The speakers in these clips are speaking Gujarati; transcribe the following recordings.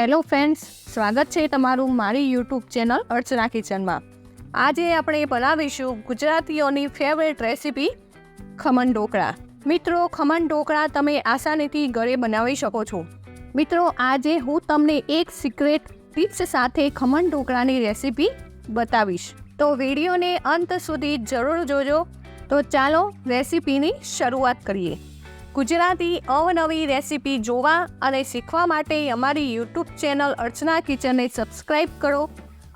હેલો ફ્રેન્ડ્સ, સ્વાગત છે તમારું મારી યુટ્યુબ ચેનલ અર્ચના કિચનમાં. આજે આપણે બનાવીશું ગુજરાતીઓની ફેવરેટ રેસીપી ખમણ ઢોકળા. મિત્રો, ખમણ ઢોકળા તમે આસાનીથી ઘરે બનાવી શકો છો. મિત્રો, આજે હું તમને એક સિક્રેટ ટિપ્સ સાથે ખમણ ઢોકળાની રેસીપી બતાવીશ. તો વિડીયોને અંત સુધી જરૂર જોજો. તો ચાલો રેસીપીની શરૂઆત કરીએ. ગુજરાતી અવનવી રેસીપી જોવા અને શીખવા માટે અમારી યુટ્યુબ ચેનલ અર્ચના કિચનને સબસ્ક્રાઈબ કરો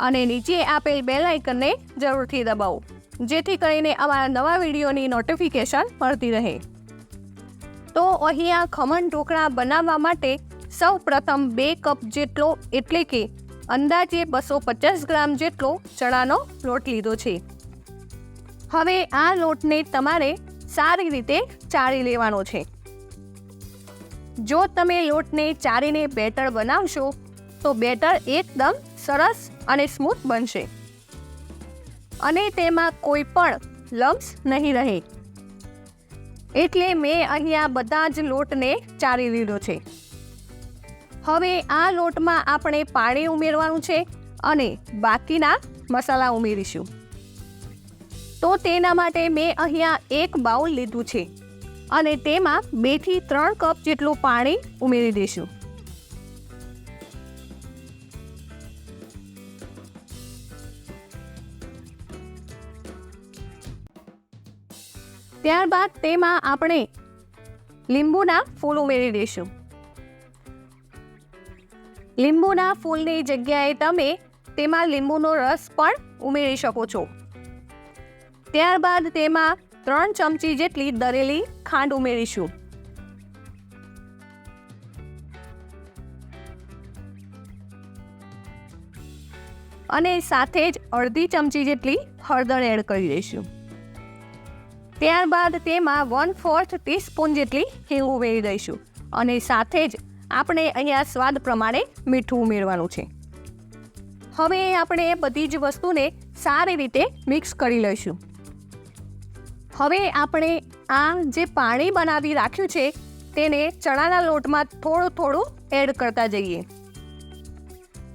અને નીચે આપેલ બેલ આઇકનને જરૂરથી દબાવો, જેથી કરીને અમારા નવા વિડીયોની નોટિફિકેશન મળતી રહે. તો અહીંયા ખમણ ઢોકળા બનાવવા માટે સૌ પ્રથમ બે કપ જેટલો, એટલે કે અંદાજે બસો પચાસ ગ્રામ જેટલો ચણાનો લોટ લીધો છે. હવે આ લોટને તમારે સારી રીતે ચાળી લેવાનો છે. જો તમે લોટને ચારીને બેટર બનાવશો, તો બેટર એકદમ સરસ અને સ્મૂથ બનશે. અને તેમાં કોઈ પણ લમ્સ નહીં રહે. એટલે મેં અહીંયા બધા જ લોટને ચારી લીધો છે. હવે આ લોટમાં આપણે પાણી ઉમેરવાનું છે અને બાકીના મસાલા ઉમેરીશું. તો તેના માટે મેં અહીંયા એક બાઉલ લીધું છે. અને તેમાં બેથી ત્રણ કપ જેટલું પાણી ઉમેરી દઈશું. ત્યારબાદ તેમાં આપણે લીંબુના ફૂલ ઉમેરી દઈશું. લીંબુના ફૂલની જગ્યાએ તમે તેમાં લીંબુનો રસ પણ ઉમેરી શકો છો. ત્યારબાદ તેમાં ત્રણ ચમચી જેટલી દરેલી ખાંડ ઉમેરીશું. અને સાથે જ અડધી ચમચી જેટલી હળદર એડ કરી દઈશું. ત્યારબાદ તેમાં વન ફોર્થ ટીસ્પૂન જેટલી હિંગ ઉમેરી દઈશું અને સાથે જ આપણે અહીંયા સ્વાદ પ્રમાણે મીઠું ઉમેરવાનું છે. હવે આપણે બધી જ વસ્તુને સારી રીતે મિક્સ કરી લઈશું. હવે આપણે આ જે પાણી બનાવી રાખ્યું છે, તેને ચણાના લોટમાં થોડું થોડું એડ કરતા જઈએ.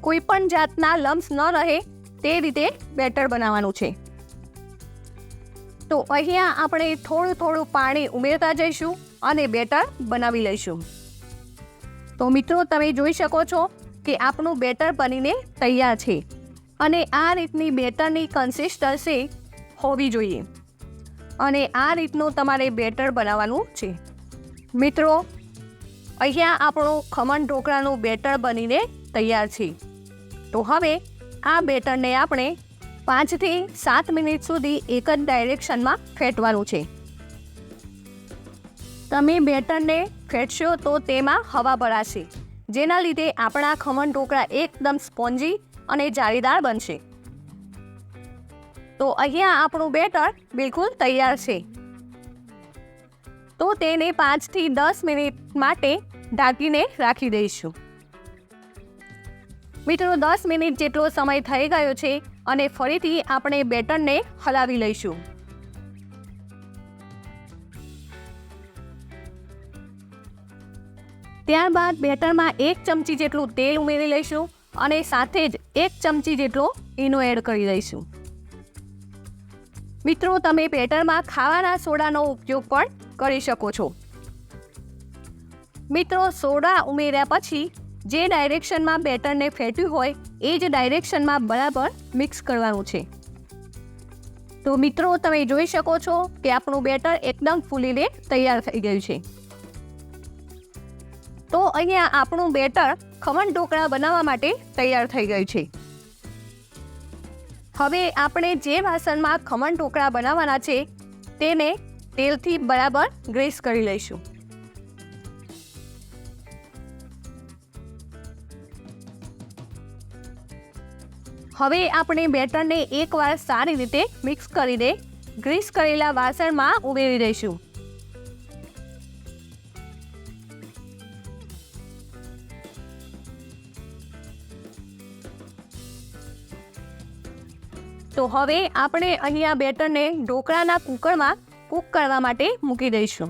કોઈ પણ જાતના લમ્સ ન રહે, તે રીતે બેટર બનાવવાનું છે. તો અહીંયા આપણે થોડું થોડું પાણી ઉમેરતા જઈશું અને બેટર બનાવી લઈશું. તો મિત્રો, તમે જોઈ શકો છો કે આપણું બેટર બનીને તૈયાર છે અને આ રીતની બેટરની કન્સિસ્ટન્સી હોવી જોઈએ. અને આ રીતનું તમારે બેટર બનાવવાનું છે. મિત્રો, અહીંયા આપણું ખમણ ઢોકળાનું બેટર બનીને તૈયાર છે. તો હવે આ બેટરને આપણે પાંચથી સાત મિનિટ સુધી એક જ ડાયરેક્શનમાં ફેટવાનું છે. તમે બેટરને ફેટશો તો તેમાં હવા ભરાશે, જેના લીધે આપણા ખમણ ઢોકળા એકદમ સ્પોન્જી અને જાળીદાર બનશે. તો અહીંયા આપણું બેટર બિલકુલ તૈયાર છે. તો તેને પાંચથી દસ મિનિટ માટે ઢાંકીને રાખી દઈશું. મિત્રો દસ મિનિટ જેટલો સમય થઈ ગયો છે અને ફરીથી આપણે બેટરને હલાવી લઈશું. ત્યારબાદ બેટરમાં એક ચમચી જેટલું તેલ ઉમેરી લઈશું અને સાથે જ એક ચમચી જેટલો ઈનો એડ કરી દઈશું. મિત્રો, તમે બેટરમાં ખાવાના સોડાનો ઉપયોગ પણ કરી શકો છો. મિત્રો, સોડા ઉમેર્યા પછી જે ડાયરેક્શનમાં બેટરને ફેટ્યું હોય, એ જ ડાયરેક્શનમાં બરાબર મિક્સ કરવાનું છે. તો મિત્રો, તમે જોઈ શકો છો કે આપણું બેટર એકદમ ફૂલીને તૈયાર થઈ ગયું છે. તો અહીંયા આપણું બેટર ખમણ ઢોકળા બનાવવા માટે તૈયાર થઈ ગયું છે. હવે આપણે જે વાસણમાં ખમણ ઢોકળા બનાવવાના છે, તેને તેલથી બરાબર ગ્રીસ કરી લઈશું. હવે આપણે બેટરને એકવાર સારી રીતે મિક્સ કરીને ગ્રીસ કરેલા વાસણમાં ઉમેરી દઈશું. તો હવે આપણે અહીંયા બેટરને ઢોકળાના કુકરમાં કૂક કરવા માટે મૂકી દઈશું.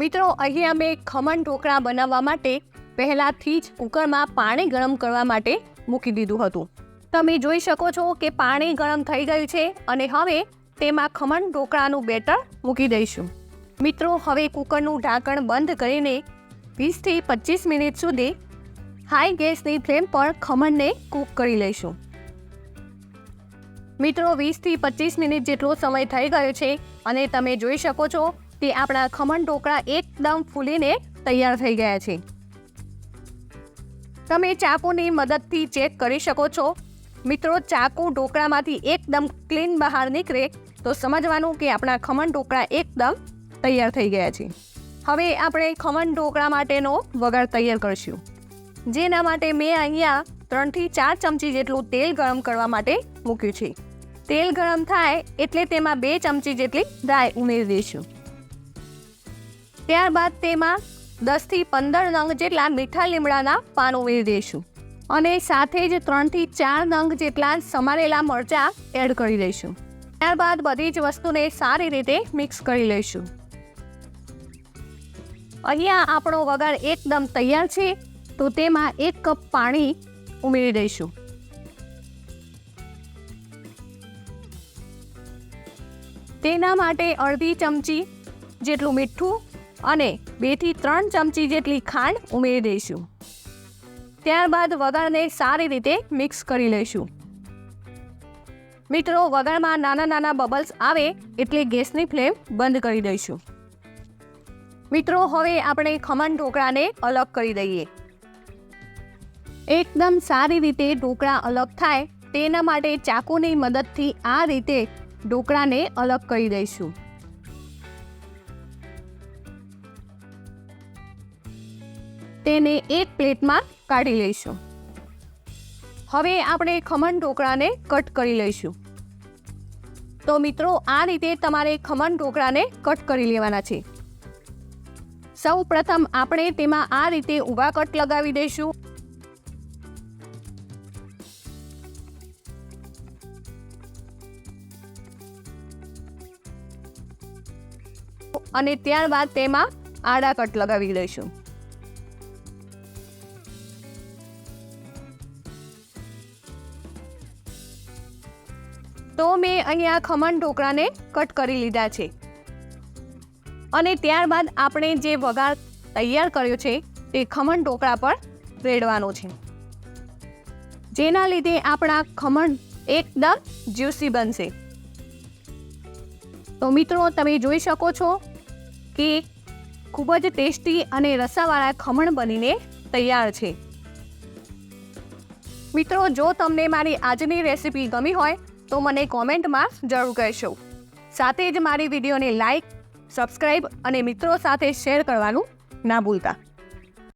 મિત્રો અહીંયા મેં ખમણ ઢોકળા બનાવવા માટે પહેલાંથી જ કુકરમાં પાણી ગરમ કરવા માટે મૂકી દીધું હતું. તમે જોઈ શકો છો કે પાણી ગરમ થઈ ગયું છે અને હવે તેમાં ખમણ ઢોકળાનું બેટર મૂકી દઈશું. મિત્રો, હવે કુકરનું ઢાંકણ બંધ કરીને વીસથી પચીસ મિનિટ સુધી હાઈ ગેસની ફ્લેમ પર ખમણને કૂક કરી લઈશું. મિત્રો વીસથી પચીસ મિનિટ જેટલો સમય થઈ ગયો છે અને તમે જોઈ શકો છો કે આપણા ખમણ ઢોકળા એકદમ ફૂલીને તૈયાર થઈ ગયા છે. તમે ચાકુની મદદથી ચેક કરી શકો છો. મિત્રો, ચાકુ ઢોકળામાંથી એકદમ ક્લીન બહાર નીકળે તો સમજવાનું કે આપણા ખમણ ઢોકળા એકદમ તૈયાર થઈ ગયા છે. હવે આપણે ખમણ ઢોકળા માટેનો વઘાર તૈયાર કરીશું. જેના માટે મેં અહીંયા ત્રણથી ચાર ચમચી જેટલું તેલ ગરમ કરવા માટે મૂક્યું છે. તેલ ગરમ થાય એટલે તેમાં બે ચમચી જેટલી રાઈ ઉમેરી દઈશું ત્યારબાદ તેમાં દસથી પંદર નંગ જેટલા મીઠા લીમડાના પાન ઉમેરી દઈશું અને સાથે જ ત્રણથી ચાર નંગ જેટલા સમારેલા મરચાં એડ કરી દઈશું. ત્યારબાદ બધી જ વસ્તુને સારી રીતે મિક્સ કરી લઈશું. અહીંયા આપણો વઘાર એકદમ તૈયાર છે, તો તેમાં એક કપ પાણી ઉમેરી દઈશું. તેના માટે અડધી ચમચી જેટલું મીઠું અને બેથી ત્રણ ચમચી જેટલી ખાંડ ઉમેરી દઈશું. ત્યારબાદ વઘારને સારી રીતે મિક્સ કરી લઈશું. મિત્રો વઘારમાં નાના નાના બબલ્સ આવે એટલે ગેસની ફ્લેમ બંધ કરી દઈશું. મિત્રો હવે આપણે ખમણ ઢોકળાને અલગ કરી દઈએ. એકદમ સારી રીતે ઢોકળા અલગ થાય તેના માટે ચાકુની મદદથી આ રીતે ઢોકળાને અલગ કરી દઈશું. તેને એક પ્લેટમાં કાઢી લઈશું. હવે આપણે ખમણ ઢોકળાને કટ કરી લઈશું. તો મિત્રો, આ રીતે તમારે ખમણ ઢોકળાને કટ કરી લેવાના છે. સૌ પ્રથમ આપણે તેમાં આ રીતે ઊભા કટ લગાવી દઈશું. અને ત્યારબાદ તેમાં આડા કટ લગાવી દઈશું. તો મેં અહીંયા ખમણ ઢોકળાને કટ કરી લીધા છે. અને ત્યારબાદ આપણે જે વઘાર તૈયાર કર્યો છે, તે ખમણ ઢોકળા પર રેડવાનો છે. જેના લીધે આપણા ખમણ એકદમ જ્યુસી બનશે. તો મિત્રો, તમે જોઈ શકો છો કે ખૂબ જ ટેસ્ટી અને રસાવાળા ખમણ બનીને તૈયાર છે. મિત્રો, જો તમને મારી આજની રેસિપી ગમી હોય, તો મને કોમેન્ટમાં જરૂર કહેશો. સાથે જ મારી વિડીયોને લાઈક સબસ્ક્રાઈબ અને મિત્રો સાથે શેર કરવાનું ના ભૂલતા.